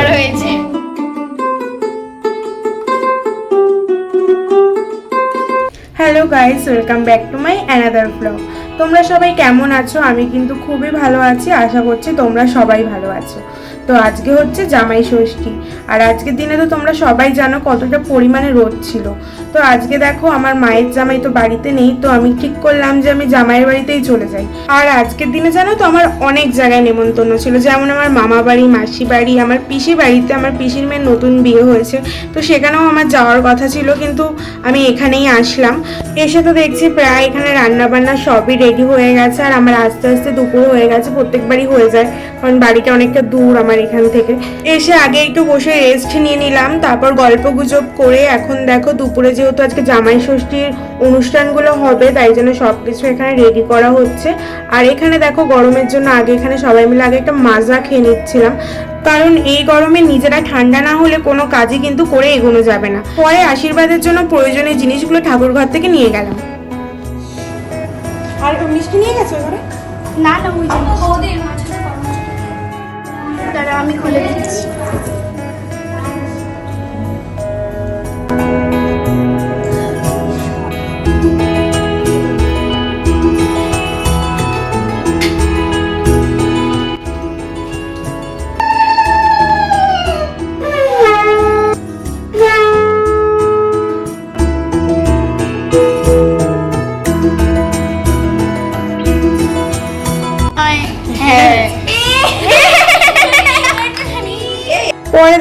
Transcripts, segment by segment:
খাবার হয়েছে। Hello guys welcome back to my another blog তোমরা সবাই কেমন আছো? আমি কিন্তু খুবই ভালো আছি। আশা করছি তোমরা সবাই ভালো আছো। তো আজকে হচ্ছে জামাই ষষ্ঠী। আর আজকের দিনে তো তোমরা সবাই জানো কতটা পরিমাণে রোদ ছিল। তো আজকে দেখো আমার মায়ের জামাই তো বাড়িতে নেই, তো আমি ঠিক করলাম যে আমি জামাইয়ের বাড়িতেই চলে যাই। আর আজকের দিনে জানো তো আমার অনেক জায়গায় নেমন্তন্ন ছিল, যেমন আমার মামা বাড়ি, মাসি বাড়ি, আমার পিসি বাড়িতে আমার পিসির মেয়ের নতুন বিয়ে হয়েছে। তো সেখানেও আমার যাওয়ার কথা ছিল, কিন্তু আমি এখানেই আসলাম। এসে তো দেখছি প্রায় এখানে রান্না বান্না সবই রেডি হয়ে গেছে, আর আমার আস্তে আস্তে দুপুর হয়ে গেছে, প্রত্যেকবারই হয়ে যায়। কারণ বাড়িটা অনেকটা দূর, আমার এখান থেকে। এসে আগে একটু বসে রেস্ট নিয়ে নিলাম, তারপর গল্প গুজব করে এখন দেখো দুপুরে যেহেতু আজকে জামাই ষষ্ঠীর অনুষ্ঠানগুলো হবে, তাই জন্য সব কিছু এখানে রেডি করা হচ্ছে। আর এখানে দেখো গরমের জন্য আগে এখানে সবাই মিলে আগে একটা মাজা খেয়ে নিচ্ছিলাম। কারণ এই গরমে নিজেরা ঠান্ডা না হলে কোনো কাজই কিন্তু করে এগোনো যাবে না। পরে আশীর্বাদের জন্য প্রয়োজনীয় জিনিসগুলো ঠাকুর ঘর থেকে নিয়ে গেলাম। আর মিষ্টি নিয়ে গেছো না না, ওই দাঁড়া আমি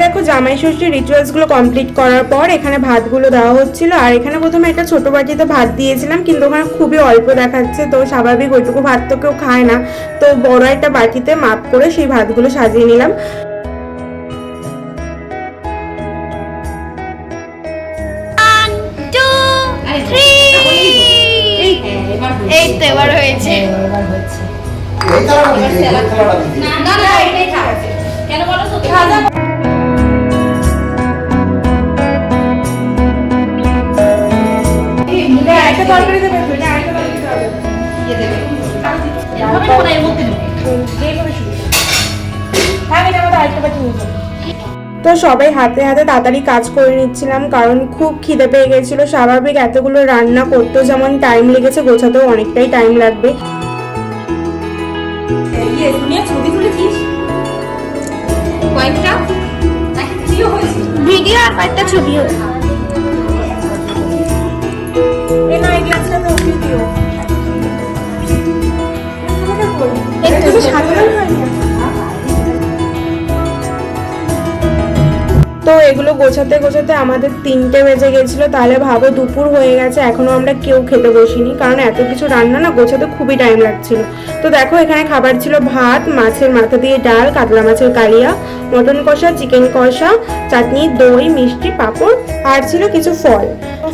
দেখো জামাই ষষ্ঠীর রিচুয়ালসগুলো কমপ্লিট করার পর এখানে ভাতগুলো দেওয়া হচ্ছিল। আর এখানে প্রথমে একটা ছোট বাটিতে ভাত দিয়েছিলাম কিন্তু ওখানে খুবই অল্প দেখাচ্ছে। তো স্বাভাবিক ওইটুকু ভাত তো কেউ খায় না। তো বড় একটা বাটিতে মাপ করে সেই ভাতগুলো সাজিয়ে নিলাম। টু এই তো এবার হয়েছে। না না এটাই খাওয়া কেন বলো তো? একটা তরকারি দেবে। তো, না, আরেকটা তরকারি দেবে। যেভাবে সুবিধা। থাক, এটার মধ্যে আরেকটা বাটি নিয়ে যাও। তো সবাই হাতে হাতে তাড়াতাড়ি কাজ করে নিচ্ছিলাম কারণ খুব খিদে পেয়ে গেছিল। স্বাভাবিক এতগুলো রান্না করতেও যেমন টাইম লেগেছে গোছাতেও অনেকটাই টাইম লাগবে। ভিডিও আর কয়েকটা ছবি হয়েছে তো এগুলো গোছাতে গোছাতে আমাদের তিনটে বেজে গেছিল, তাহলে ভাবো দুপুর হয়ে গেছে, এখনও আমরা কেউ খেতে বসিনি, কারণ এত কিছু রান্না না, গোছাতে খুবই টাইম লাগছিল। তো দেখো এখানে খাবার ছিল ভাত, মাছের মাথা দিয়ে ডাল, কাতলা মাছের কালিয়া, মটন কষা, চিকেন কষা, চাটনি, দই, মিষ্টি, পাঁপড়, আর ছিল কিছু ফল।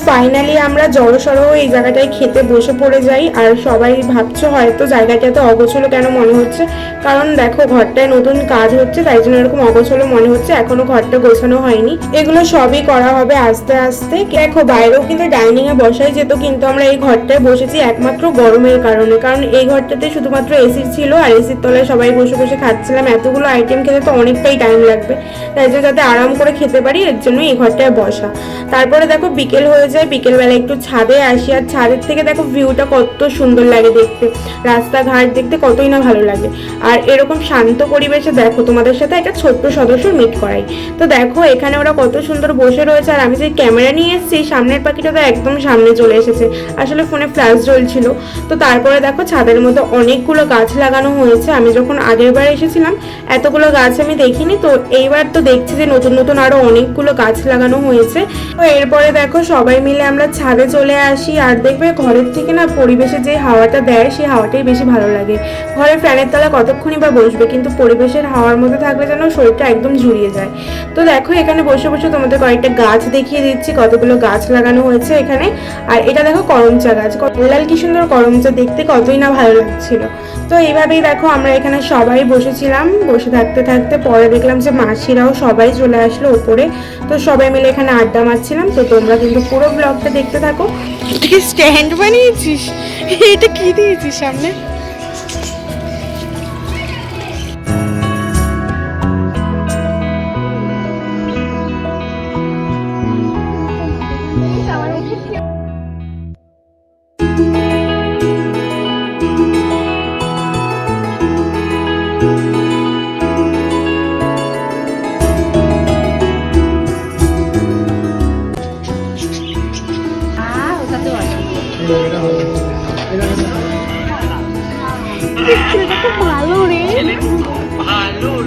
ফাইনালি আমরা জড়সড় এই জায়গাটায় খেতে বসে পড়ে যাই, আর সবাই ভাবছ হয়তো জায়গাটাতে অগোছলো কেন মনে হচ্ছে। কারণ দেখো, ঘরটায় নতুন কাজ হচ্ছে, তাই জন্য এরকম অগোছলো মনে হচ্ছে, এখনও ঘরটা গোছানো হয়নি। এগুলো সবই করা হবে আস্তে আস্তে। দেখো, বাইরেও কিন্তু ডাইনিং এ বসাই যেত, কিন্তু আমরা এই ঘরটায় বসেছি একমাত্র গরমের কারণে। কারণ এই ঘরটাতে শুধুমাত্র এসি ছিল, আর এসির তলায় সবাই বসে বসে খাচ্ছিলাম। এতগুলো আইটেম খেতে তো অনেকটাই টাইম লাগবে। তাই জন্য যাতে আরাম করে খেতে পারি, এর জন্য এই ঘরটায় বসা। তারপরে দেখো, বিকেল হয়ে যায় বিকেলবেলা একটু ছাদে আসি। আর ছাদের থেকে দেখো ভিউটা কত সুন্দর লাগে দেখতে। রাস্তাঘাট দেখতে কতই না ভালো লাগে। আর এরকম শান্ত পরিবেশে দেখো, তোমাদের সাথে একটা ছোট্ট সদস্য মিট করাই। তো দেখো, এখানে ওরা কত সুন্দর বসে রয়েছে। আর আমি যে ক্যামেরা নিয়ে এসেছি, সামনের পাখিটা তো একদম সামনে চলে এসেছে। আসলে ফোনে ফ্ল্যাশ জ্বলছিল। তো তারপরে দেখো, ছাদের মধ্যে অনেকগুলো গাছ লাগানো হয়েছে। আমি যখন আগের বার এসেছিলাম, এতগুলো গাছ আমি দেখিনি। তো এইবার তো দেখছি যে নতুন নতুন আরও অনেকগুলো গাছ লাগানো হয়েছে। তো এরপরে দেখো, সবাই মিলে আমরা ছাদে চলে আসি আর দেখবে ঘরের থেকে না পরিবেশে যে হাওয়াটা দেয়, সেই হাওয়াটাই বেশি ভালো লাগে। ঘরের ফ্যানের তলা কতক্ষণই বা বসবে, কিন্তু পরিবেশের হাওয়ার মধ্যে থাকলে যেন শরীরটা একদম জুড়িয়ে যায়। তো দেখো, এখানে বসে বসে তোমাদের কয়েকটা গাছ দেখিয়ে দিচ্ছি, কতগুলো গাছ লাগানো হয়েছে এখানে। আর এটা দেখো করমচা গাছ লাল কি সুন্দর করমচা, দেখতে কতই না ভালো লাগছিল। তো এইভাবেই দেখো আমরা এখানে সবাই বসেছিলাম, বসে থাকতে থাকতে পরে দেখলাম যে মাসিরাও সবাই চলে আসলো উপরে তো সবাই মিলে এখানে আড্ডা মারছিলাম, তো তোমরা কিন্তু পুরো ব্লগটা দেখতে থাকো। তুই স্ট্যান্ড বানিয়েছিস? এটা কি দিয়েছিস সামনে?